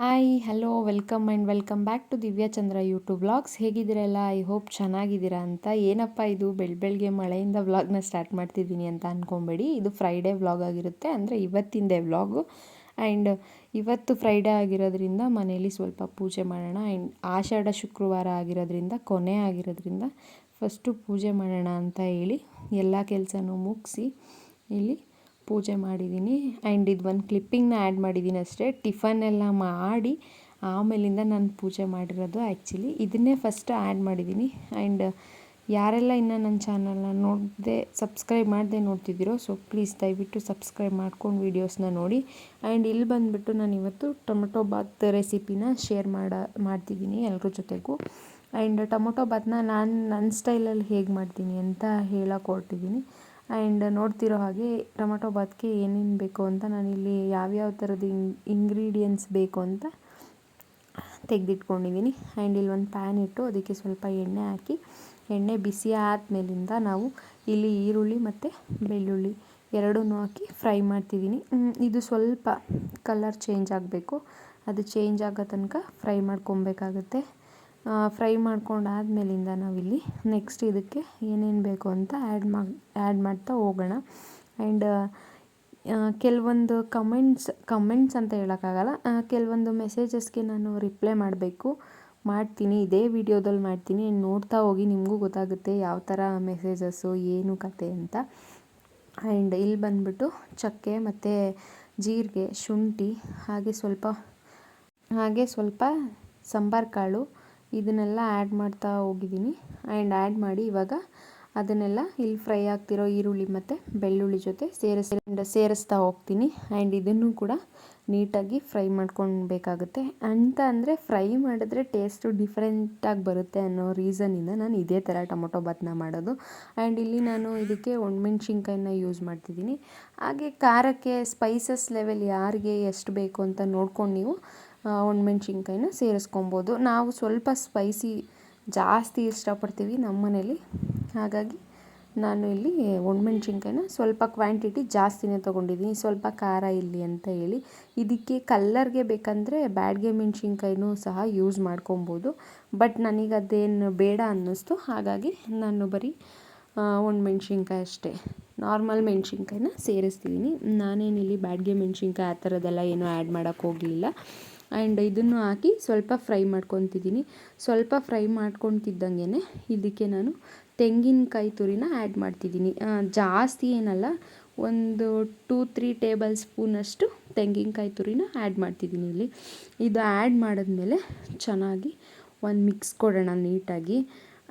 Hi hello welcome and welcome back to Divyachandra YouTube vlogs ಹೇಗಿದ್ದೀರಲ್ಲ I hope ಚೆನ್ನಾಗಿದ್ದೀರಾ ಅಂತ. ಏನಪ್ಪ ಇದು? ಬೆಳ ಬೆಳಗ್ಗೆ ಮಳೆಯಿಂದ ವ್ಲಾಗ್ನ ಸ್ಟಾರ್ಟ್ ಮಾಡ್ತಿದ್ದೀನಿ ಅಂತ ಅಂದ್ಕೊಬೇಡಿ ಇದು ಫ್ರೈಡೇ ವ್ಲಾಗ್ ಆಗಿರುತ್ತೆ. ಅಂದರೆ ಇವತ್ತಿಂದೇ ವ್ಲಾಗು ಆ್ಯಂಡ್ ಇವತ್ತು ಫ್ರೈಡೇ ಆಗಿರೋದ್ರಿಂದ ಮನೇಲಿ ಸ್ವಲ್ಪ ಪೂಜೆ ಮಾಡೋಣ. ಆ್ಯಂಡ್ ಆಷಾಢ ಶುಕ್ರವಾರ ಆಗಿರೋದ್ರಿಂದ, ಕೊನೆ ಆಗಿರೋದ್ರಿಂದ ಫಸ್ಟು ಪೂಜೆ ಮಾಡೋಣ ಅಂತ ಹೇಳಿ ಎಲ್ಲ ಕೆಲಸನೂ ಮುಗಿಸಿ ಇಲ್ಲಿ ಪೂಜೆ ಮಾಡಿದ್ದೀನಿ. ಆ್ಯಂಡ್ ಇದು ಒಂದು ಕ್ಲಿಪ್ಪಿಂಗ್ನ ಆ್ಯಡ್ ಮಾಡಿದ್ದೀನಿ ಅಷ್ಟೇ. ಟಿಫನ್ ಎಲ್ಲ ಮಾಡಿ ಆಮೇಲಿಂದ ನಾನು ಪೂಜೆ ಮಾಡಿರೋದು ಆ್ಯಕ್ಚುಲಿ ಇದನ್ನೇ ಫಸ್ಟ್ ಆ್ಯಡ್ ಮಾಡಿದ್ದೀನಿ. ಆ್ಯಂಡ್ ಯಾರೆಲ್ಲ ಇನ್ನು ನನ್ನ ಚಾನಲ್ನ ನೋಡದೆ ಸಬ್ಸ್ಕ್ರೈಬ್ ಮಾಡದೆ ನೋಡ್ತಿದ್ದೀರೋ ಸೊ ಪ್ಲೀಸ್ ದಯವಿಟ್ಟು ಸಬ್ಸ್ಕ್ರೈಬ್ ಮಾಡ್ಕೊಂಡು ವೀಡಿಯೋಸ್ನ ನೋಡಿ. ಆ್ಯಂಡ್ ಇಲ್ಲಿ ಬಂದುಬಿಟ್ಟು ನಾನು ಇವತ್ತು ಟೊಮೆಟೊ ಬಾತ್ ರೆಸಿಪಿನ ಶೇರ್ ಮಾಡ, ಮಾಡ್ತಿದ್ದೀನಿ ಎಲ್ಲರ ಜೊತೆಗೂ. ಆ್ಯಂಡ್ ಟೊಮೊಟೊ ಬಾತ್ನ ನಾನು ನನ್ನ ಸ್ಟೈಲಲ್ಲಿ ಹೇಗೆ ಮಾಡ್ತೀನಿ ಅಂತ ಹೇಳಕ್ಕೆ ಹೊರಟಿದ್ದೀನಿ. ಆ್ಯಂಡ್ ನೋಡ್ತಿರೋ ಹಾಗೆ ಟೊಮೊಟೊ ಬಾತ್ಗೆ ಏನೇನು ಬೇಕು ಅಂತ ನಾನಿಲ್ಲಿ ಯಾವ್ಯಾವ ಥರದ ಇಂಗ್ ಇಂಗ್ರೀಡಿಯೆಂಟ್ಸ್ ಬೇಕು ಅಂತ ತೆಗೆದಿಟ್ಕೊಂಡಿದ್ದೀನಿ ಆ್ಯಂಡ್ ಇಲ್ಲಿ ಒಂದು ಪ್ಯಾನ್ ಇಟ್ಟು ಅದಕ್ಕೆ ಸ್ವಲ್ಪ ಎಣ್ಣೆ ಹಾಕಿ, ಎಣ್ಣೆ ಬಿಸಿ ಆದಮೇಲಿಂದ ನಾವು ಇಲ್ಲಿ ಈರುಳ್ಳಿ ಮತ್ತು ಬೆಳ್ಳುಳ್ಳಿ ಎರಡೂ ಹಾಕಿ ಫ್ರೈ ಮಾಡ್ತಿದ್ದೀನಿ ಇದು ಸ್ವಲ್ಪ ಕಲರ್ ಚೇಂಜ್ ಆಗಬೇಕು. ಅದು ಚೇಂಜ್ ಆಗೋ ತನಕ ಫ್ರೈ ಮಾಡ್ಕೊಬೇಕಾಗತ್ತೆ. ಫ್ರೈ ಮಾಡ್ಕೊಂಡು ಆದಮೇಲಿಂದ ನಾವಿಲ್ಲಿ ನೆಕ್ಸ್ಟ್ ಇದಕ್ಕೆ ಏನೇನು ಬೇಕು ಅಂತ ಆ್ಯಡ್ ಮಾಡಿ ಆ್ಯಡ್ ಮಾಡ್ತಾ ಹೋಗೋಣ. ಆ್ಯಂಡ್ ಕೆಲವೊಂದು ಕಮೆಂಟ್ಸ್ ಕಮೆಂಟ್ಸ್ ಅಂತ ಹೇಳೋಕ್ಕಾಗಲ್ಲ. ಕೆಲವೊಂದು ಮೆಸೇಜಸ್ಗೆ ನಾನು ರಿಪ್ಲೈ ಮಾಡಬೇಕು. ಮಾಡ್ತೀನಿ, ಇದೇ ವಿಡಿಯೋದಲ್ಲಿ ಮಾಡ್ತೀನಿ. ನೋಡ್ತಾ ಹೋಗಿ ನಿಮಗೂ ಗೊತ್ತಾಗುತ್ತೆ ಯಾವ ಥರ ಮೆಸೇಜಸ್ಸು ಏನು ಕತೆ ಅಂತ. ಆ್ಯಂಡ್ ಇಲ್ಲಿ ಬಂದ್ಬಿಟ್ಟು ಚಕ್ಕೆ ಮತ್ತು ಜೀರಿಗೆ, ಶುಂಠಿ, ಹಾಗೆ ಸ್ವಲ್ಪ ಹಾಗೆ ಸ್ವಲ್ಪ ಸಾಂಬಾರ್ ಕಾಳು ಇದನ್ನೆಲ್ಲ ಆ್ಯಡ್ ಮಾಡ್ತಾ ಹೋಗಿದ್ದೀನಿ. ಆ್ಯಂಡ್ ಆ್ಯಡ್ ಮಾಡಿ ಇವಾಗ ಅದನ್ನೆಲ್ಲ ಇಲ್ಲಿ ಫ್ರೈ ಆಗ್ತಿರೋ ಈರುಳ್ಳಿ ಮತ್ತು ಬೆಳ್ಳುಳ್ಳಿ ಜೊತೆ ಸೇರಿಸಿ ಸೇರಿಸ್ತಾ ಹೋಗ್ತೀನಿ. ಆ್ಯಂಡ್ ಇದನ್ನು ಕೂಡ ನೀಟಾಗಿ ಫ್ರೈ ಮಾಡ್ಕೊಳ್ಬೇಕಾಗುತ್ತೆ. ಅಂತ ಅಂದರೆ ಫ್ರೈ ಮಾಡಿದ್ರೆ ಟೇಸ್ಟು ಡಿಫ್ರೆಂಟಾಗಿ ಬರುತ್ತೆ ಅನ್ನೋ ರೀಸನಿಂದ ನಾನು ಇದೇ ಥರ ಟೊಮೊಟೊ ಬಾತ್ನ ಮಾಡೋದು. ಆ್ಯಂಡ್ ಇಲ್ಲಿ ನಾನು ಇದಕ್ಕೆ ಒಣಮೆಣ್ಸಿನ್ಕಾಯಿನ ಯೂಸ್ ಮಾಡ್ತಿದ್ದೀನಿ. ಹಾಗೆ ಖಾರಕ್ಕೆ ಸ್ಪೈಸಸ್ ಲೆವೆಲ್ ಯಾರಿಗೆ ಎಷ್ಟು ಬೇಕು ಅಂತ ನೋಡ್ಕೊಂಡು ನೀವು ಒಣಮೆಣ್ಸಿನ್ಕಾಯಿನ ಸೇರಿಸ್ಕೊಬೋದು. ನಾವು ಸ್ವಲ್ಪ ಸ್ಪೈಸಿ ಜಾಸ್ತಿ ಇಷ್ಟಪಡ್ತೀವಿ ನಮ್ಮ ಮನೇಲಿ ಹಾಗಾಗಿ ನಾನು ಇಲ್ಲಿ ಒಣಮೆಣ್ಸಿನ್ಕಾಯಿನ ಸ್ವಲ್ಪ ಕ್ವಾಂಟಿಟಿ ಜಾಸ್ತಿನೇ ತೊಗೊಂಡಿದ್ದೀನಿ. ಸ್ವಲ್ಪ ಖಾರ ಇಲ್ಲಿ ಅಂತ ಹೇಳಿ. ಇದಕ್ಕೆ ಕಲ್ಲರ್ಗೆ ಬೇಕಂದರೆ ಬ್ಯಾಡ್ಗೆ ಮೆಣ್ಸಿನ್ಕಾಯಿನೂ ಸಹ ಯೂಸ್ ಮಾಡ್ಕೊಬೋದು. ಬಟ್ ನನಗೆ ಅದೇನು ಬೇಡ ಅನ್ನಿಸ್ತು. ಹಾಗಾಗಿ ನಾನು ಬರೀ ಒಣಮೆಣ್ಸಿನ್ಕಾಯಿ ಅಷ್ಟೇ. ನಾರ್ಮಲ್ ಮೆಣ್ಸಿನ್ಕಾಯಿನ ಸೇರಿಸ್ತಿದ್ದೀನಿ ನಾನೇನಿಲ್ಲಿ ಬ್ಯಾಡ್ಗೆ ಮೆಣ್ಸಿನ್ಕಾಯಿ ಆ ಥರದ್ದೆಲ್ಲ ಏನೂ ಆ್ಯಡ್ ಮಾಡೋಕ್ಕೆ ಹೋಗಲಿಲ್ಲ. ಆ್ಯಂಡ್ ಇದನ್ನು ಹಾಕಿ ಸ್ವಲ್ಪ ಫ್ರೈ ಮಾಡ್ಕೊತಿದ್ದೀನಿ. ಸ್ವಲ್ಪ ಫ್ರೈ ಮಾಡ್ಕೊತಿದ್ದಂಗೆ ಇದಕ್ಕೆ ನಾನು ತೆಂಗಿನಕಾಯಿ ತುರಿನ ಆ್ಯಡ್ ಮಾಡ್ತಿದ್ದೀನಿ. ಜಾಸ್ತಿ ಏನಲ್ಲ, ಒಂದು ಟೂ, ತ್ರೀ ಟೇಬಲ್ ಸ್ಪೂನಷ್ಟು ತೆಂಗಿನಕಾಯಿ ತುರಿನ ಆ್ಯಡ್ ಮಾಡ್ತಿದ್ದೀನಿ ಇಲ್ಲಿ. ಇದು ಆ್ಯಡ್ ಮಾಡಿದ್ಮೇಲೆ ಚೆನ್ನಾಗಿ ಒಂದು ಮಿಕ್ಸ್ ಕೊಡೋಣ ನೀಟಾಗಿ.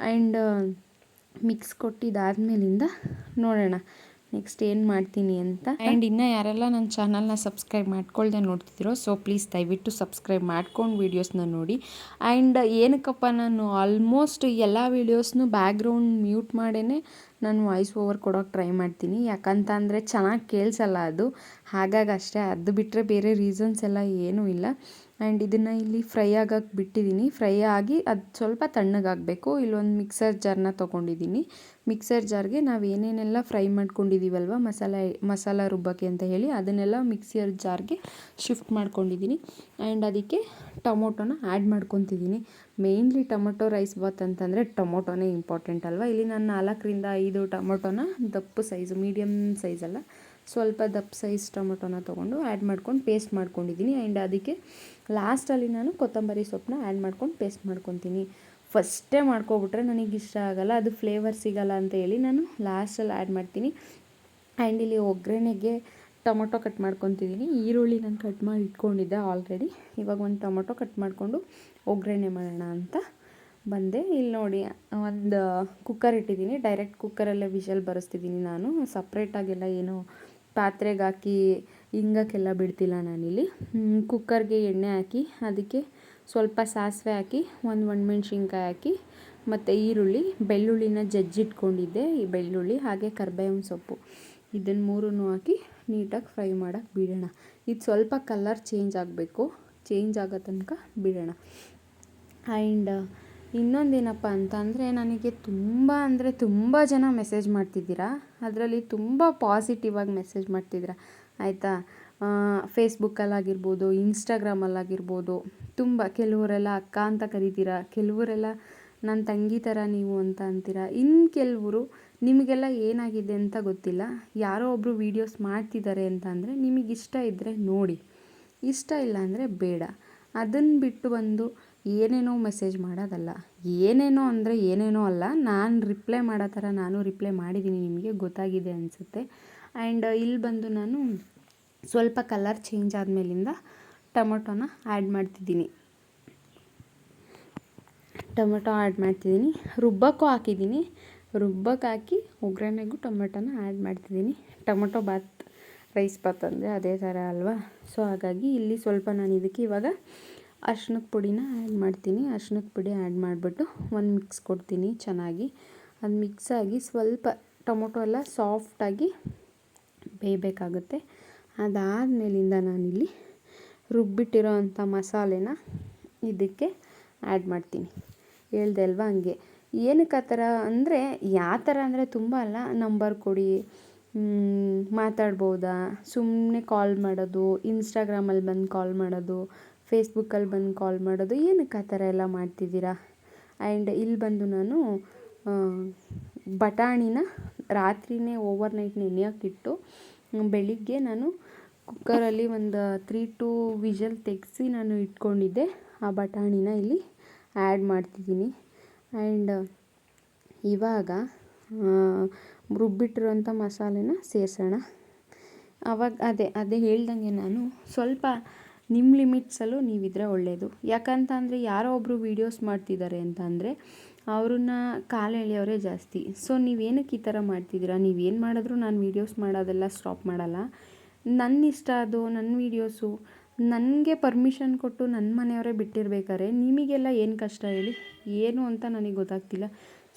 ಆ್ಯಂಡ್ ಮಿಕ್ಸ್ ಕೊಟ್ಟಿದ್ದಾದ್ಮೇಲಿಂದ ನೋಡೋಣ ನೆಕ್ಸ್ಟ್ ಏನು ಮಾಡ್ತೀನಿ ಅಂತ? ಆ್ಯಂಡ್ ಇನ್ನು ಯಾರೆಲ್ಲ ನನ್ನ ಚಾನಲ್ನ ಸಬ್ಸ್ಕ್ರೈಬ್ ಮಾಡ್ಕೊಳ್ದೆ ನೋಡ್ತಿದ್ದೀರೋ ಸೊ ಪ್ಲೀಸ್ ದಯವಿಟ್ಟು ಸಬ್ಸ್ಕ್ರೈಬ್ ಮಾಡ್ಕೊಂಡು ವೀಡಿಯೋಸ್ನ ನೋಡಿ. ಆ್ಯಂಡ್ ಏನಕ್ಕಪ್ಪ ನಾನು ಆಲ್ಮೋಸ್ಟ್ ಎಲ್ಲ ವೀಡಿಯೋಸ್ನು ಬ್ಯಾಕ್ಗ್ರೌಂಡ್ ಮ್ಯೂಟ್ ಮಾಡೇ ನಾನು ವಾಯ್ಸ್ ಓವರ್ ಕೊಡೋಕೆ ಟ್ರೈ ಮಾಡ್ತೀನಿ. ಯಾಕಂತ ಅಂದರೆ ಚೆನ್ನಾಗಿ ಕೇಳಿಸಲ್ಲ ಅದು. ಹಾಗಾಗಿ ಅಷ್ಟೇ, ಅದು ಬಿಟ್ಟರೆ ಬೇರೆ ರೀಸನ್ಸ್ ಎಲ್ಲ ಏನೂ ಇಲ್ಲ. ಆ್ಯಂಡ್ ಇದನ್ನು ಇಲ್ಲಿ ಫ್ರೈ ಆಗಕ್ಕೆ ಬಿಟ್ಟಿದ್ದೀನಿ ಫ್ರೈ ಆಗಿ ಅದು ಸ್ವಲ್ಪ ತಣ್ಣಗಾಗಬೇಕು. ಇಲ್ಲೊಂದು ಮಿಕ್ಸರ್ ಜಾರ್ನ ತೊಗೊಂಡಿದ್ದೀನಿ ಮಿಕ್ಸರ್ ಜಾರ್ಗೆ ನಾವು ಏನೇನೆಲ್ಲ ಫ್ರೈ ಮಾಡ್ಕೊಂಡಿದ್ದೀವಲ್ವ ಮಸಾಲೆ, ಮಸಾಲ ರುಬ್ಬಕ್ಕೆ ಅಂತ ಹೇಳಿ ಅದನ್ನೆಲ್ಲ ಮಿಕ್ಸರ್ ಜಾರ್ಗೆ ಶಿಫ್ಟ್ ಮಾಡ್ಕೊಂಡಿದ್ದೀನಿ ಆ್ಯಂಡ್ ಅದಕ್ಕೆ ಟೊಮೊಟೊನ ಆ್ಯಡ್ ಮಾಡ್ಕೊತಿದ್ದೀನಿ ಮೇಯ್ನ್ಲಿ ಟೊಮೊಟೊ ರೈಸ್ ಬಾತ್ ಅಂತಂದರೆ ಟೊಮೊಟೊನೇ ಇಂಪಾರ್ಟೆಂಟ್ ಅಲ್ವಾ? ಇಲ್ಲಿ ನಾನು ನಾಲ್ಕರಿಂದ ಐದು ಟೊಮೊಟೊನ ದಪ್ಪ ಸೈಜು ಮೀಡಿಯಮ್ ಸೈಜಲ್ಲ ಸ್ವಲ್ಪ ದಪ್ಪ ಸೈಜ್ ಟೊಮೊಟೊನ ತೊಗೊಂಡು ಆ್ಯಡ್ ಮಾಡ್ಕೊಂಡು ಪೇಸ್ಟ್ ಮಾಡ್ಕೊಂಡಿದ್ದೀನಿ ಆ್ಯಂಡ್ ಅದಕ್ಕೆ ಲಾಸ್ಟಲ್ಲಿ ನಾನು ಕೊತ್ತಂಬರಿ ಸೊಪ್ಪನ್ನ ಆ್ಯಡ್ ಮಾಡ್ಕೊಂಡು ಪೇಸ್ಟ್ ಮಾಡ್ಕೊತೀನಿ. ಫಸ್ಟೇ ಮಾಡ್ಕೊಬಿಟ್ರೆ ನನಗೆ ಇಷ್ಟ ಆಗೋಲ್ಲ, ಅದು ಫ್ಲೇವರ್ ಸಿಗೋಲ್ಲ ಅಂತ ಹೇಳಿ ನಾನು ಲಾಸ್ಟಲ್ಲಿ ಆ್ಯಡ್ ಮಾಡ್ತೀನಿ. ಆ್ಯಂಡ್ ಇಲ್ಲಿ ಒಗ್ಗರಣೆಗೆ ಟೊಮೊಟೊ ಕಟ್ ಮಾಡ್ಕೊತಿದ್ದೀನಿ ಈರುಳ್ಳಿ ನಾನು ಕಟ್ ಮಾಡಿ ಇಟ್ಕೊಂಡಿದ್ದೆ ಆಲ್ರೆಡಿ ಇವಾಗ ಒಂದು ಟೊಮೊಟೊ ಕಟ್ ಮಾಡಿಕೊಂಡು ಒಗ್ಗರಣೆ ಮಾಡೋಣ ಅಂತ ಬಂದೆ. ಇಲ್ಲಿ ನೋಡಿ, ಒಂದು ಕುಕ್ಕರ್ ಇಟ್ಟಿದ್ದೀನಿ ಡೈರೆಕ್ಟ್ ಕುಕ್ಕರಲ್ಲೇ ವಿಷಲ್ ಬರೆಸ್ತಿದ್ದೀನಿ ನಾನು. ಸಪ್ರೇಟಾಗೆಲ್ಲ ಏನು ಪಾತ್ರೆಗೆ ಹಾಕಿ ಹಿಂಗಕ್ಕೆಲ್ಲ ಬಿಡ್ತಿಲ್ಲ ನಾನಿಲ್ಲಿ. ಕುಕ್ಕರ್ಗೆ ಎಣ್ಣೆ ಹಾಕಿ, ಅದಕ್ಕೆ ಸ್ವಲ್ಪ ಸಾಸಿವೆ ಹಾಕಿ, ಒಂದು ಒಣಮೆಣ್ಸಿನ್ಕಾಯಿ ಹಾಕಿ, ಮತ್ತು ಈರುಳ್ಳಿ, ಬೆಳ್ಳುಳ್ಳಿನ ಜಜ್ಜಿಟ್ಕೊಂಡಿದ್ದೆ, ಈ ಬೆಳ್ಳುಳ್ಳಿ ಹಾಗೆ ಕರ್ಬೇವಿನ ಸೊಪ್ಪು. ಇದನ್ನು ಮೂರೂ ಹಾಕಿ ನೀಟಾಗಿ ಫ್ರೈ ಮಾಡೋಕ್ಕೆ ಬಿಡೋಣ. ಇದು ಸ್ವಲ್ಪ ಕಲರ್ ಚೇಂಜ್ ಆಗಬೇಕು. ಚೇಂಜ್ ಆಗೋ ತನಕ ಬಿಡೋಣ. ಆ್ಯಂಡ್ ಇನ್ನೊಂದೇನಪ್ಪ ಅಂತ ಅಂದರೆ, ನನಗೆ ತುಂಬ ಅಂದರೆ ತುಂಬ ಜನ ಮೆಸೇಜ್ ಮಾಡ್ತಿದ್ದೀರಾ? ಅದರಲ್ಲಿ ತುಂಬ ಪಾಸಿಟಿವ್ ಆಗಿ ಮೆಸೇಜ್ ಮಾಡ್ತಿದ್ದೀರಾ? ಆಯಿತಾ? ಫೇಸ್ಬುಕ್ಕಲ್ಲಾಗಿರ್ಬೋದು ಇನ್ಸ್ಟಾಗ್ರಾಮಲ್ಲಾಗಿರ್ಬೋದು ತುಂಬ ಕೆಲವರೆಲ್ಲ ಅಕ್ಕ ಅಂತ ಕರಿತೀರ? ಕೆಲವರೆಲ್ಲ ನನ್ನ ತಂಗಿ ಥರ ನೀವು ಅಂತ ಅಂತೀರ? ಇನ್ನು ಕೆಲವರು ನಿಮಗೆಲ್ಲ ಏನಾಗಿದೆ ಅಂತ ಗೊತ್ತಿಲ್ಲ. ಯಾರೋ ಒಬ್ಬರು ವೀಡಿಯೋಸ್ ಮಾಡ್ತಿದ್ದಾರೆ ಅಂತ ಅಂದರೆ ನಿಮಗೆ ಇಷ್ಟ ಇದ್ದರೆ ನೋಡಿ. ಇಷ್ಟ ಇಲ್ಲ ಅಂದರೆ ಬೇಡ. ಅದನ್ನು ಬಿಟ್ಟು ಬಂದು ಏನೇನೋ ಮೆಸೇಜ್ ಮಾಡೋದಲ್ಲ. ಏನೇನೋ ಅಂದರೆ ಏನೇನೋ ಅಲ್ಲ. ನಾನು ರಿಪ್ಲೈ ಮಾಡೋ ಥರ ನಾನು ರಿಪ್ಲೈ ಮಾಡಿದ್ದೀನಿ ನಿಮಗೆ, ಗೊತ್ತಾಗಿದೆ ಅನಿಸುತ್ತೆ. ಆ್ಯಂಡ್ ಇಲ್ಲಿ ಬಂದು ನಾನು ಸ್ವಲ್ಪ ಕಲರ್ ಚೇಂಜ್ ಆದಮೇಲಿಂದ ಟೊಮೊಟೊನ ಆ್ಯಡ್ ಮಾಡ್ತಿದ್ದೀನಿ. ಟೊಮೊಟೊ ಆ್ಯಡ್ ಮಾಡ್ತಿದ್ದೀನಿ. ರುಬ್ಬಕ್ಕೂ ಹಾಕಿದ್ದೀನಿ. ರುಬ್ಬಕ್ಕೆ ಹಾಕಿ ಒಗ್ಗರಣೆಗೂ ಟೊಮೆಟೊನ ಆ್ಯಡ್ ಮಾಡ್ತಿದ್ದೀನಿ. ಟೊಮೊಟೊ ಬಾತ್ ರೈಸ್ ಬಾತ್ ಅಂದರೆ ಅದೇ ಥರ ಅಲ್ವಾ? ಸೊ ಹಾಗಾಗಿ ಇಲ್ಲಿ ಸ್ವಲ್ಪ ನಾನು ಇದಕ್ಕೆ ಇವಾಗ ಅರ್ಶಿನದ ಪುಡಿನ ಆ್ಯಡ್ ಮಾಡ್ತೀನಿ. ಅರ್ಶಿನದ ಪುಡಿ ಆ್ಯಡ್ ಮಾಡಿಬಿಟ್ಟು ಒಂದು ಮಿಕ್ಸ್ ಕೊಡ್ತೀನಿ ಚೆನ್ನಾಗಿ. ಅದು ಮಿಕ್ಸ್ ಆಗಿ ಸ್ವಲ್ಪ ಟೊಮೊಟೊ ಎಲ್ಲ ಸಾಫ್ಟಾಗಿ ಬೇಯಬೇಕಾಗುತ್ತೆ. ಅದಾದಮೇಲಿಂದ ನಾನಿಲ್ಲಿ ರುಬ್ಬಿಟ್ಟಿರೋ ಅಂಥ ಮಸಾಲೆನ ಇದಕ್ಕೆ ಆ್ಯಡ್ ಮಾಡ್ತೀನಿ. ಹೇಳ್ದೆ ಅಲ್ವಾ ಹಂಗೆ. ಏನಕ್ಕೆ ಆ ಥರ ಅಂದರೆ ಯಾವ ಥರ ಅಂದರೆ ತುಂಬ ಅಲ್ಲ, ನಂಬರ್ ಕೊಡಿ ಮಾತಾಡ್ಬೋದಾ ಸುಮ್ಮನೆ ಕಾಲ್ ಮಾಡೋದು ಇನ್ಸ್ಟಾಗ್ರಾಮಲ್ಲಿ ಬಂದು ಕಾಲ್ ಮಾಡೋದು ಫೇಸ್ಬುಕ್ಕಲ್ಲಿ ಬಂದು ಕಾಲ್ ಮಾಡೋದು, ಏನಕ್ಕೆ ಆ ಥರ ಎಲ್ಲ ಮಾಡ್ತಿದ್ದೀರಾ? ಆ್ಯಂಡ್ ಇಲ್ಲಿ ಬಂದು ನಾನು ಬಟಾಣಿನ ರಾತ್ರಿಯೇ ಓವರ್ ನೈಟ್ ನೆನೆಯೋಕ್ಕಿಟ್ಟು ಬೆಳಿಗ್ಗೆ ನಾನು ಕುಕ್ಕರಲ್ಲಿ ಒಂದು ತ್ರೀ ಟು ವಿಷಲ್ ತೆಗೆಸಿ ನಾನು ಇಟ್ಕೊಂಡಿದ್ದೆ. ಆ ಬಟಾಣಿನ ಇಲ್ಲಿ ಆ್ಯಡ್ ಮಾಡ್ತಿದ್ದೀನಿ. ಆ್ಯಂಡ್ ಇವಾಗ ರುಬ್ಬಿಟ್ಟಿರೋಂಥ ಮಸಾಲೆನ ಸೇರಿಸೋಣ. ಆವಾಗ ಅದೇ ಅದೇ ಹೇಳ್ದಂಗೆ ನಾನು ಸ್ವಲ್ಪ ನಿಮ್ಮ ಲಿಮಿಟ್ಸಲ್ಲೂ ನೀವಿದ್ರೆ ಒಳ್ಳೆಯದು ಯಾಕಂತ ಅಂದರೆ ಯಾರೋ ಒಬ್ಬರು ವೀಡಿಯೋಸ್ ಮಾಡ್ತಿದ್ದಾರೆ ಅಂತ ಅಂದರೆ ಅವ್ರನ್ನ ಕಾಲು ಎಳೆಯೋರೇ ಜಾಸ್ತಿ. ಸೊ ನೀವೇನಕ್ಕೆ ಈ ಥರ ಮಾಡ್ತಿದ್ದೀರಾ? ನೀವೇನು ಮಾಡಿದ್ರು ನಾನು ವೀಡಿಯೋಸ್ ಮಾಡೋದೆಲ್ಲ ಸ್ಟಾಪ್ ಮಾಡಲ್ಲ. ನನ್ನ ಇಷ್ಟ ಅದು ನನ್ನ ವೀಡಿಯೋಸು ನನಗೆ ಪರ್ಮಿಷನ್ ಕೊಟ್ಟು ನನ್ನ ಮನೆಯವರೇ ಬಿಟ್ಟಿರ್ಬೇಕಾದ್ರೆ ನಿಮಗೆಲ್ಲ ಏನು ಕಷ್ಟ ಹೇಳಿ? ಏನು ಅಂತ ನನಗೆ ಗೊತ್ತಾಗ್ತಿಲ್ಲ.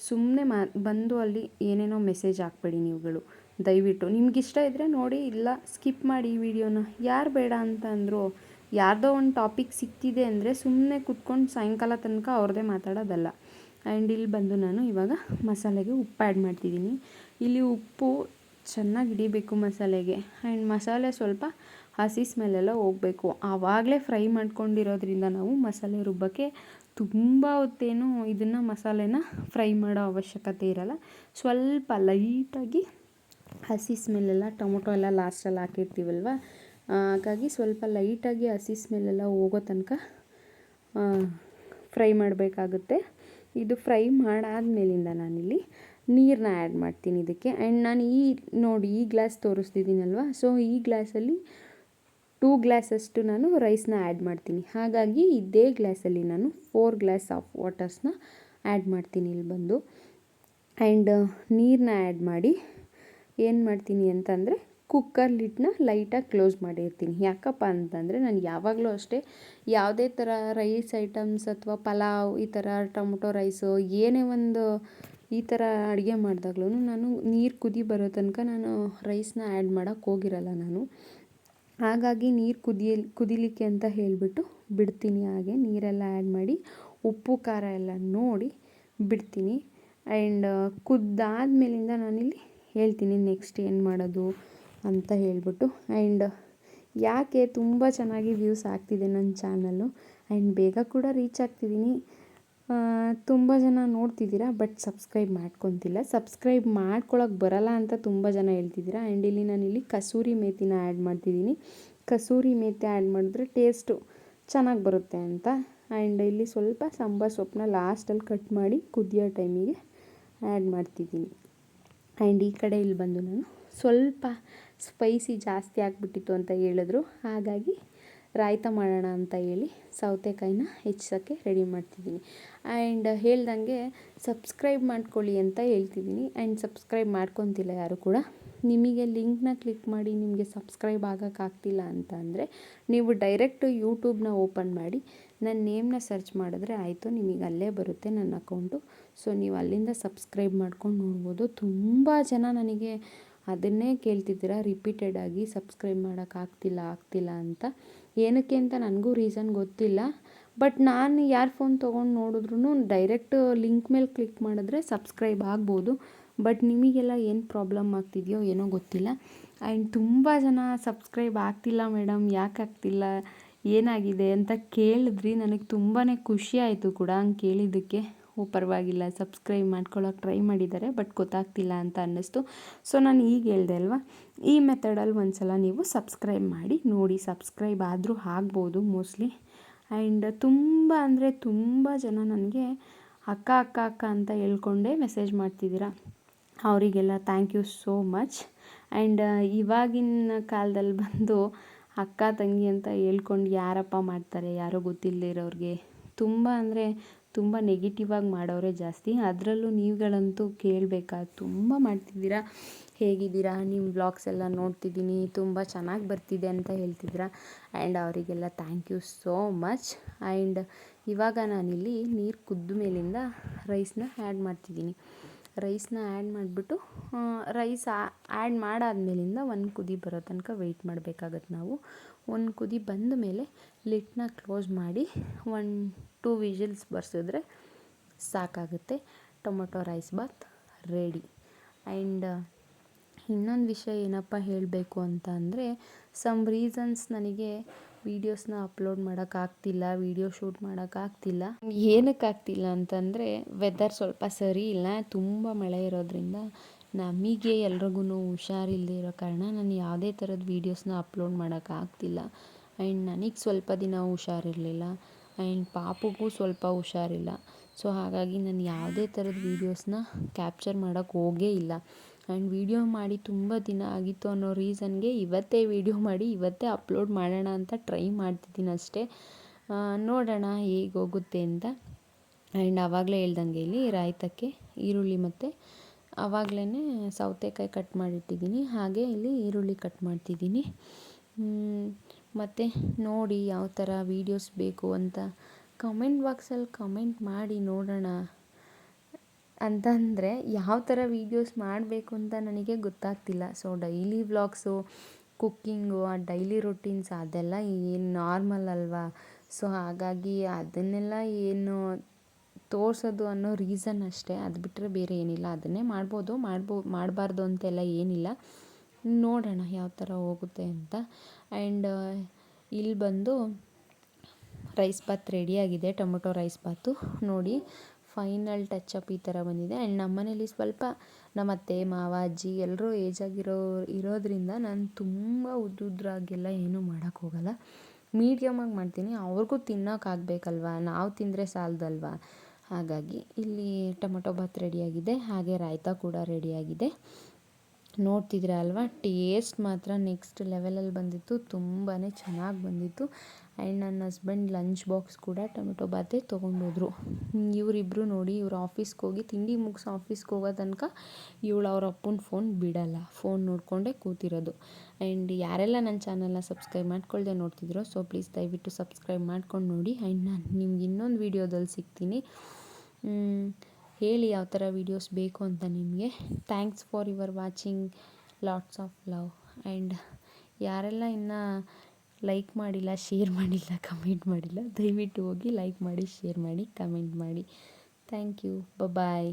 ಸುಮ್ಮನೆ ಮಾ, ಬಂದು ಅಲ್ಲಿ ಏನೇನೋ ಮೆಸೇಜ್ ಹಾಕ್ಬೇಡಿ ನೀವುಗಳು. ದಯವಿಟ್ಟು. ನಿಮ್ಗೆ ಇಷ್ಟ ಇದ್ದರೆ ನೋಡಿ, ಇಲ್ಲ ಸ್ಕಿಪ್ ಮಾಡಿ ಈ ವಿಡಿಯೋನ ಯಾರು ಬೇಡ ಅಂತ ಅಂದರು ಯಾರ್ದೋ ಒಂದು ಟಾಪಿಕ್ ಸಿಕ್ತಿದೆ ಅಂದರೆ ಸುಮ್ಮನೆ ಕುತ್ಕೊಂಡು ಸಾಯಂಕಾಲ ತನಕ ಅವ್ರದ್ದೇ ಮಾತಾಡೋದಲ್ಲ. ಆ್ಯಂಡ್ ಇಲ್ಲಿ ಬಂದು ನಾನು ಇವಾಗ ಮಸಾಲೆಗೆ ಉಪ್ಪು ಆ್ಯಡ್ ಮಾಡ್ತಿದ್ದೀನಿ. ಇಲ್ಲಿ ಉಪ್ಪು ಚೆನ್ನಾಗಿ ಹಿಡಿಬೇಕು ಮಸಾಲೆಗೆ. ಆ್ಯಂಡ್ ಮಸಾಲೆ ಸ್ವಲ್ಪ ಹಸಿ ಸ್ಮೆಲ್ಲೆಲ್ಲ ಹೋಗಬೇಕು. ಆವಾಗಲೇ ಫ್ರೈ ಮಾಡ್ಕೊಂಡಿರೋದ್ರಿಂದ ನಾವು ಮಸಾಲೆ ರುಬ್ಬಕ್ಕೆ ತುಂಬ ಹೊತ್ತೇನು ಇದನ್ನು ಮಸಾಲೆನ ಫ್ರೈ ಮಾಡೋ ಅವಶ್ಯಕತೆ ಇರಲ್ಲ. ಸ್ವಲ್ಪ ಲೈಟಾಗಿ ಹಸಿ ಸ್ಮೆಲ್ಲೆಲ್ಲ ಟೊಮೊಟೊ ಎಲ್ಲ ಲಾಸ್ಟಲ್ಲಿ ಹಾಕಿರ್ತೀವಲ್ವ? ಹಾಗಾಗಿ ಸ್ವಲ್ಪ ಲೈಟಾಗಿ ಹಸಿ ಸ್ಮೆಲ್ಲೆಲ್ಲ ಹೋಗೋ ತನಕ ಫ್ರೈ ಮಾಡಬೇಕಾಗುತ್ತೆ. ಇದು ಫ್ರೈ ಮಾಡಾದ್ಮೇಲಿಂದ ನಾನಿಲ್ಲಿ ನೀರನ್ನ ಆ್ಯಡ್ ಮಾಡ್ತೀನಿ ಇದಕ್ಕೆ. ಆ್ಯಂಡ್ ನಾನು ಈ, ನೋಡಿ ಈ ಗ್ಲಾಸ್ ತೋರಿಸ್ತಿದ್ದೀನಲ್ವ? ಸೊ ಈ ಗ್ಲಾಸಲ್ಲಿ ಟೂ ಗ್ಲಾಸಷ್ಟು ನಾನು ರೈಸ್ನ ಆ್ಯಡ್ ಮಾಡ್ತೀನಿ. ಹಾಗಾಗಿ ಇದೇ ಗ್ಲಾಸಲ್ಲಿ ನಾನು ಫೋರ್ ಗ್ಲಾಸ್ ಆಫ್ ವಾಟರ್ಸ್ನ ಆ್ಯಡ್ ಮಾಡ್ತೀನಿ ಇಲ್ಲಿ ಬಂದು. ಆ್ಯಂಡ್ ನೀರನ್ನ ಆ್ಯಡ್ ಮಾಡಿ ಏನು ಮಾಡ್ತೀನಿ ಅಂತಂದರೆ ಕುಕ್ಕರ್ ಲಿಡ್ನ ಲೈಟಾಗಿ ಕ್ಲೋಸ್ ಮಾಡಿರ್ತೀನಿ. ಯಾಕಪ್ಪ ಅಂತಂದರೆ ನಾನು ಯಾವಾಗಲೂ ಅಷ್ಟೇ ಯಾವುದೇ ಥರ ರೈಸ್ ಐಟಮ್ಸ್ ಅಥವಾ ಪಲಾವ್ ಈ ಥರ ಟೊಮೊಟೊ ರೈಸು ಏನೇ ಒಂದು ಈ ಥರ ಅಡುಗೆ ಮಾಡಿದಾಗ್ಲೂ ನಾನು ನೀರು ಕುದಿ ಬರೋ ತನಕ ನಾನು ರೈಸ್ನ ಆ್ಯಡ್ ಮಾಡೋಕ್ಕೆ ಹೋಗಿರಲ್ಲ ನಾನು. ಹಾಗಾಗಿ ನೀರು ಕುದಿಯಲಿ ಕುದಿಲಿಕ್ಕೆ ಅಂತ ಹೇಳಿಬಿಟ್ಟು ಬಿಡ್ತೀನಿ ಹಾಗೆ ನೀರೆಲ್ಲ ಆ್ಯಡ್ ಮಾಡಿ ಉಪ್ಪು, ಖಾರ ಎಲ್ಲ ನೋಡಿ ಬಿಡ್ತೀನಿ. ಆ್ಯಂಡ್ ಕುದ್ದಾದ್ಮೇಲಿಂದ ನಾನಿಲ್ಲಿ ಹೇಳ್ತೀನಿ ನೆಕ್ಸ್ಟ್ ಏನು ಮಾಡೋದು ಅಂತ ಹೇಳಿಬಿಟ್ಟು ಆ್ಯಂಡ್ ಯಾಕೆ ತುಂಬ ಚೆನ್ನಾಗಿ ವ್ಯೂಸ್ ಆಗ್ತಿದೆ ನನ್ನ ಚಾನಲ್ಲು ಆ್ಯಂಡ್ ಬೇಗ ಕೂಡ ರೀಚ್ ಆಗ್ತಿದ್ದೀನಿ ತುಂಬ ಜನ ನೋಡ್ತಿದ್ದೀರಾ ಬಟ್ ಸಬ್ಸ್ಕ್ರೈಬ್ ಮಾಡ್ಕೊತಿಲ್ಲ. ಸಬ್ಸ್ಕ್ರೈಬ್ ಮಾಡ್ಕೊಳಕ್ಕೆ ಬರಲ್ಲ ಅಂತ ತುಂಬ ಜನ ಹೇಳ್ತಿದ್ದೀರಾ. ಆ್ಯಂಡ್ ಇಲ್ಲಿ ನಾನಿಲ್ಲಿ ಕಸೂರಿ ಮೇಥಿನ ಆ್ಯಡ್ ಮಾಡ್ತಿದ್ದೀನಿ ಕಸೂರಿ ಮೇಥಿ ಆ್ಯಡ್ ಮಾಡಿದ್ರೆ ಟೇಸ್ಟು ಚೆನ್ನಾಗಿ ಬರುತ್ತೆ ಅಂತ. ಆ್ಯಂಡ್ ಇಲ್ಲಿ ಸ್ವಲ್ಪ ಸಾಂಬಾರು ಸೊಪ್ಪನ್ನ ಲಾಸ್ಟಲ್ಲಿ ಕಟ್ ಮಾಡಿ ಕುದಿಯೋ ಟೈಮಿಗೆ ಆ್ಯಡ್ ಮಾಡ್ತಿದ್ದೀನಿ ಆ್ಯಂಡ್ ಈ ಕಡೆ ಇಲ್ಲಿ ಬಂದು ನಾನು ಸ್ವಲ್ಪ ಸ್ಪೈಸಿ ಜಾಸ್ತಿ ಆಗಿಬಿಟ್ಟಿತ್ತು ಅಂತ ಹೇಳಿದ್ರು. ಹಾಗಾಗಿ ರಾಯ್ತ ಮಾಡೋಣ ಅಂತ ಹೇಳಿ ಸೌತೆಕಾಯಿನ ಹೆಚ್ಚಿಸೋಕ್ಕೆ ರೆಡಿ ಮಾಡ್ತಿದ್ದೀನಿ. ಆ್ಯಂಡ್ ಹೇಳ್ದಂಗೆ ಸಬ್ಸ್ಕ್ರೈಬ್ ಮಾಡ್ಕೊಳ್ಳಿ ಅಂತ ಹೇಳ್ತಿದ್ದೀನಿ. ಆ್ಯಂಡ್ ಸಬ್ಸ್ಕ್ರೈಬ್ ಮಾಡ್ಕೊತಿಲ್ಲ ಯಾರು ಕೂಡ. ನಿಮಗೆ ಲಿಂಕ್ನ ಕ್ಲಿಕ್ ಮಾಡಿ ನಿಮಗೆ ಸಬ್ಸ್ಕ್ರೈಬ್ ಆಗೋಕ್ಕಾಗ್ತಿಲ್ಲ ಅಂತ ಅಂದರೆ ನೀವು ಡೈರೆಕ್ಟು ಯೂಟ್ಯೂಬ್ನ ಓಪನ್ ಮಾಡಿ. ನನ್ನ ನೇಮ್ನ ಸರ್ಚ್ ಮಾಡಿದ್ರೆ ಆಯಿತು, ನಿಮಗೆ ಅಲ್ಲೇ ಬರುತ್ತೆ ನನ್ನ ಅಕೌಂಟು ಸೊ ನೀವು ಅಲ್ಲಿಂದ ಸಬ್ಸ್ಕ್ರೈಬ್ ಮಾಡ್ಕೊಂಡು ನೋಡ್ಬೋದು. ತುಂಬ ಜನ ನನಗೆ ಅದನ್ನೇ ಕೇಳ್ತಿದ್ದೀರಾ ರಿಪೀಟೆಡಾಗಿ ಸಬ್ಸ್ಕ್ರೈಬ್ ಮಾಡೋಕ್ಕಾಗ್ತಿಲ್ಲ ಆಗ್ತಿಲ್ಲ ಅಂತ. ಏನಕ್ಕೆ ಅಂತ ನನಗೂ ರೀಸನ್ ಗೊತ್ತಿಲ್ಲ. ಬಟ್ ನಾನು ಯಾರು ಫೋನ್ ತೊಗೊಂಡು ನೋಡಿದ್ರೂ ಡೈರೆಕ್ಟ್ ಲಿಂಕ್ ಮೇಲೆ ಕ್ಲಿಕ್ ಮಾಡಿದ್ರೆ ಸಬ್ಸ್ಕ್ರೈಬ್ ಆಗ್ಬೋದು. ಬಟ್ ನಿಮಗೆಲ್ಲ ಏನು ಪ್ರಾಬ್ಲಮ್ ಆಗ್ತಿದೆಯೋ ಏನೋ ಗೊತ್ತಿಲ್ಲ. ಆ್ಯಂಡ್ ತುಂಬ ಜನ ಸಬ್ಸ್ಕ್ರೈಬ್ ಆಗ್ತಿಲ್ಲ ಮೇಡಮ್ ಯಾಕೆ ಆಗ್ತಿಲ್ಲ, ಏನಾಗಿದೆ ಅಂತ ಕೇಳಿದ್ರಿ. ನನಗೆ ತುಂಬಾ ಖುಷಿ ಆಯಿತು ಕೂಡ ಹಂಗೆ ಕೇಳಿದ್ದಕ್ಕೆ. ಪರವಾಗಿಲ್ಲ. ಸಬ್ಸ್ಕ್ರೈಬ್ ಮಾಡ್ಕೊಳ್ಳೋಕೆ ಟ್ರೈ ಮಾಡಿದ್ದಾರೆ ಬಟ್ ಗೊತ್ತಾಗ್ತಿಲ್ಲ ಅಂತ ಅನ್ನಿಸ್ತು. ಸೊ ನಾನು ಈಗ ಹೇಳ್ದೆ ಅಲ್ವಾ? ಈ ಮೆಥಡಲ್ಲಿ ಒಂದು ಸಲ ನೀವು ಸಬ್ಸ್ಕ್ರೈಬ್ ಮಾಡಿ, ನೋಡಿ ಸಬ್ಸ್ಕ್ರೈಬ್ ಆದರೂ ಆಗ್ಬೋದು ಮೋಸ್ಟ್ಲಿ ಆ್ಯಂಡ್ ತುಂಬ ಅಂದರೆ ತುಂಬ ಜನ ನನಗೆ ಅಕ್ಕ ಅಕ್ಕ ಅಕ್ಕ ಅಂತ ಹೇಳ್ಕೊಂಡೇ ಮೆಸೇಜ್ ಮಾಡ್ತಿದ್ದೀರಾ? ಅವರಿಗೆಲ್ಲ thank you so much and ಇವಾಗಿನ ಕಾಲದಲ್ಲಿ ಬಂದು ಅಕ್ಕ, ತಂಗಿ ಅಂತ ಹೇಳ್ಕೊಂಡು ಯಾರಪ್ಪ ಮಾಡ್ತಾರೆ, ಯಾರೋ ಗೊತ್ತಿಲ್ಲದೆ ಇರೋರಿಗೆ ತುಂಬ ಅಂದರೆ ತುಂಬ ನೆಗೆಟಿವ್ ಆಗಿ ಮಾಡೋರೇ ಜಾಸ್ತಿ. ಅದರಲ್ಲೂ ನೀವುಗಳಂತೂ ಕೇಳಬೇಕಾ? ತುಂಬ ಮಾಡ್ತಿದ್ದೀರಾ? ಹೇಗಿದ್ದೀರಾ? ನಿಮ್ಮ ಬ್ಲಾಗ್ಸ್ ಎಲ್ಲ ನೋಡ್ತಿದ್ದೀನಿ, ತುಂಬ ಚೆನ್ನಾಗಿ ಬರ್ತಿದೆ ಅಂತ ಹೇಳ್ತಿದ್ದೀರಾ? ಆ್ಯಂಡ್ ಅವರಿಗೆಲ್ಲ thank you so much and ಇವಾಗ ನಾನಿಲ್ಲಿ ನೀರು ಕುದ್ದ ಮೇಲಿಂದ ರೈಸ್ನ ಆ್ಯಡ್ ಮಾಡ್ತಿದ್ದೀನಿ. ರೈಸ್ನ ಆ್ಯಡ್ ಮಾಡಿಬಿಟ್ಟು ರೈಸ್ ಆ್ಯಡ್ ಮಾಡಾದ್ಮೇಲಿಂದ ಒಂದು ಕುದಿ ಬರೋ ತನಕ ವೆಯ್ಟ್ ಮಾಡಬೇಕಾಗತ್ತೆ ನಾವು. ಒಂದು ಕುದಿ ಬಂದ ಮೇಲೆ ಲಿಟ್ನ ಕ್ಲೋಸ್ ಮಾಡಿ ಒನ್ ಟೂ ವಿಜಿಲ್ಸ್ ಬರ್ಸಿದ್ರೆ ಸಾಕಾಗುತ್ತೆ. Tomato rice bath ready. And ಇನ್ನೊಂದು ವಿಷಯ ಏನಪ್ಪ ಹೇಳಬೇಕು ಅಂತ ಅಂದರೆ, ಸಮ್ ರೀಸನ್ಸ್ ನನಗೆ ವೀಡಿಯೋಸ್ನ ಅಪ್ಲೋಡ್ ಮಾಡೋಕ್ಕಾಗ್ತಿಲ್ಲ ವೀಡಿಯೋ ಶೂಟ್ ಮಾಡೋಕ್ಕಾಗ್ತಿಲ್ಲ ಏನಕ್ಕೆ ಆಗ್ತಿಲ್ಲ ಅಂತಂದರೆ ವೆದರ್ ಸ್ವಲ್ಪ ಸರಿ ಇಲ್ಲ, ತುಂಬ ಮಳೆ ಇರೋದ್ರಿಂದ ನಮಗೆ ಎಲ್ರಿಗೂ ಹುಷಾರಿಲ್ಲದೆ ಇರೋ ಕಾರಣ ನಾನು ಯಾವುದೇ ಥರದ ವೀಡಿಯೋಸ್ನ ಅಪ್ಲೋಡ್ ಮಾಡೋಕ್ಕಾಗ್ತಿಲ್ಲ ಆ್ಯಂಡ್ ನನಗೆ ಸ್ವಲ್ಪ ದಿನ ಹುಷಾರಿರಲಿಲ್ಲ. ಆ್ಯಂಡ್ ಪಾಪುಗೂ ಸ್ವಲ್ಪ ಹುಷಾರಿಲ್ಲ. ಸೊ ಹಾಗಾಗಿ ನಾನು ಯಾವುದೇ ಥರದ ವೀಡಿಯೋಸ್ನ ಕ್ಯಾಪ್ಚರ್ ಮಾಡೋಕ್ಕೆ ಹೋಗೇ ಇಲ್ಲ. ಆ್ಯಂಡ್ ವೀಡಿಯೋ ಮಾಡಿ ತುಂಬ ದಿನ ಆಗಿತ್ತು ಅನ್ನೋ ರೀಸನ್ಗೆ ಇವತ್ತೇ ವೀಡಿಯೋ ಮಾಡಿ, ಇವತ್ತೇ ಅಪ್ಲೋಡ್ ಮಾಡೋಣ ಅಂತ ಟ್ರೈ ಮಾಡ್ತಿದ್ದೀನಿ ಅಷ್ಟೇ. ನೋಡೋಣ ಹೇಗೆ ಹೋಗುತ್ತೆ ಅಂತ. ಆ್ಯಂಡ್ ಆವಾಗಲೇ ಹೇಳ್ದಂಗೆ ಇಲ್ಲಿ ರಾಯ್ತಕ್ಕೆ ಈರುಳ್ಳಿ ಮತ್ತು ಆವಾಗಲೇ ಸೌತೆಕಾಯಿ ಕಟ್ ಮಾಡಿಟ್ಟಿದ್ದೀನಿ. ಹಾಗೆ ಇಲ್ಲಿ ಈರುಳ್ಳಿ ಕಟ್ ಮಾಡ್ತಿದ್ದೀನಿ. ಮತ್ತು ನೋಡಿ ಯಾವ ಥರ ವೀಡಿಯೋಸ್ ಬೇಕು ಅಂತ ಕಮೆಂಟ್ ಬಾಕ್ಸಲ್ಲಿ ಕಮೆಂಟ್ ಮಾಡಿ ನೋಡೋಣ. ಅಂತಂದರೆ ಯಾವ ಥರ ವೀಡಿಯೋಸ್ ಮಾಡಬೇಕು ಅಂತ ನನಗೆ ಗೊತ್ತಾಗ್ತಿಲ್ಲ. ಸೊ ಡೈಲಿ ವ್ಲಾಗ್ಸು ಕುಕ್ಕಿಂಗು ಆ ಡೈಲಿ ರೊಟೀನ್ಸ್ ಅದೆಲ್ಲ ಏನು ನಾರ್ಮಲ್ ಅಲ್ವಾ? ಸೊ ಹಾಗಾಗಿ ಅದನ್ನೆಲ್ಲ ಏನು ತೋರಿಸೋದು ಅನ್ನೋ ರೀಸನ್ ಅಷ್ಟೇ. ಅದು ಬಿಟ್ಟರೆ ಬೇರೆ ಏನಿಲ್ಲ. ಅದನ್ನೇ ಮಾಡ್ಬೋದು, ಮಾಡ್ಬೋ, ಮಾಡಬಾರ್ದು ಅಂತೆಲ್ಲ ಏನಿಲ್ಲ. ನೋಡೋಣ ಯಾವ ಥರ ಹೋಗುತ್ತೆ ಅಂತ. ಆ್ಯಂಡ್, ಇಲ್ಲಿ ಬಂದು ರೈಸ್ ಬಾತ್ ರೆಡಿಯಾಗಿದೆ ಟೊಮೊಟೊ ರೈಸ್ ಬಾತು ನೋಡಿ, ಫೈನಲ್ ಟಚಪ್ ಈ ಥರ ಬಂದಿದೆ. ಆ್ಯಂಡ್ ನಮ್ಮನೇಲಿ ಸ್ವಲ್ಪ ನಮ್ಮ ಅತ್ತೆ, ಮಾವ, ಅಜ್ಜಿ ಎಲ್ಲರೂ ಏಜ್ ಆಗಿರೋ, ಇರೋದರಿಂದ ನಾನು ತುಂಬ ಉದ್ದುದ್ರಾಗೆಲ್ಲ ಏನೂ ಮಾಡೋಕ್ಕೆ ಹೋಗಲ್ಲ. ಮೀಡಿಯಮಾಗಿ ಮಾಡ್ತೀನಿ. ಅವ್ರಿಗೂ ತಿನ್ನೋಕ್ಕಾಗಬೇಕಲ್ವ ನಾವು ತಿಂದರೆ ಸಾಲದಲ್ವ? ಹಾಗಾಗಿ ಇಲ್ಲಿ ಟೊಮೊಟೊ ಬಾತ್ ರೆಡಿಯಾಗಿದೆ ಹಾಗೆ ರಾಯ್ತಾ ಕೂಡ ರೆಡಿಯಾಗಿದೆ ನೋಡ್ತಿದ್ರ ಅಲ್ವಾ? ಟೇಸ್ಟ್ ಮಾತ್ರ ನೆಕ್ಸ್ಟ್ ಲೆವೆಲಲ್ಲಿ ಬಂದಿತ್ತು. ತುಂಬಾ ಚೆನ್ನಾಗಿ ಬಂದಿತ್ತು. ಆ್ಯಂಡ್ ನನ್ನ ಹಸ್ಬೆಂಡ್ ಲಂಚ್ ಬಾಕ್ಸ್ ಕೂಡ ಟೊಮೆಟೊ ಬಾತೆ ತೊಗೊಂಡೋದ್ರು. ಇವರಿಬ್ಬರು ನೋಡಿ ಇವ್ರು ಆಫೀಸ್ಗೆ ಹೋಗಿ ತಿಂಡಿ ಮುಗಿಸಿ ಆಫೀಸ್ಗೆ ಹೋಗೋ ತನಕ ಇವಳು ಅವ್ರ ಅಪ್ಪನ ಫೋನ್ ಬಿಡಲ್ಲ. ಫೋನ್ ನೋಡಿಕೊಂಡೇ ಕೂತಿರೋದು. ಆ್ಯಂಡ್ ಯಾರೆಲ್ಲ ನನ್ನ ಚಾನಲ್ನ ಸಬ್ಸ್ಕ್ರೈಬ್ ಮಾಡ್ಕೊಳ್ಳದೆ ನೋಡ್ತಿದ್ರು ಸೊ ಪ್ಲೀಸ್ ದಯವಿಟ್ಟು ಸಬ್ಸ್ಕ್ರೈಬ್ ಮಾಡ್ಕೊಂಡು ನೋಡಿ. ಆ್ಯಂಡ್ ನಾನು ನಿಮ್ಗೆ ಇನ್ನೊಂದು ವೀಡಿಯೋದಲ್ಲಿ ಸಿಗ್ತೀನಿ. ಹೇಳಿ ಯಾವ ಥರ ವೀಡಿಯೋಸ್ ಬೇಕು ಅಂತ ನಿಮಗೆ. Thanks for your watching lots of love and ಯಾರೆಲ್ಲ ಇನ್ನೂ ಲೈಕ್ ಮಾಡಿಲ್ಲ ಶೇರ್ ಮಾಡಿಲ್ಲ ಕಮೆಂಟ್ ಮಾಡಿಲ್ಲ, ದಯವಿಟ್ಟು ಹೋಗಿ ಲೈಕ್ ಮಾಡಿ ಶೇರ್ ಮಾಡಿ ಕಮೆಂಟ್ ಮಾಡಿ. Thank you bye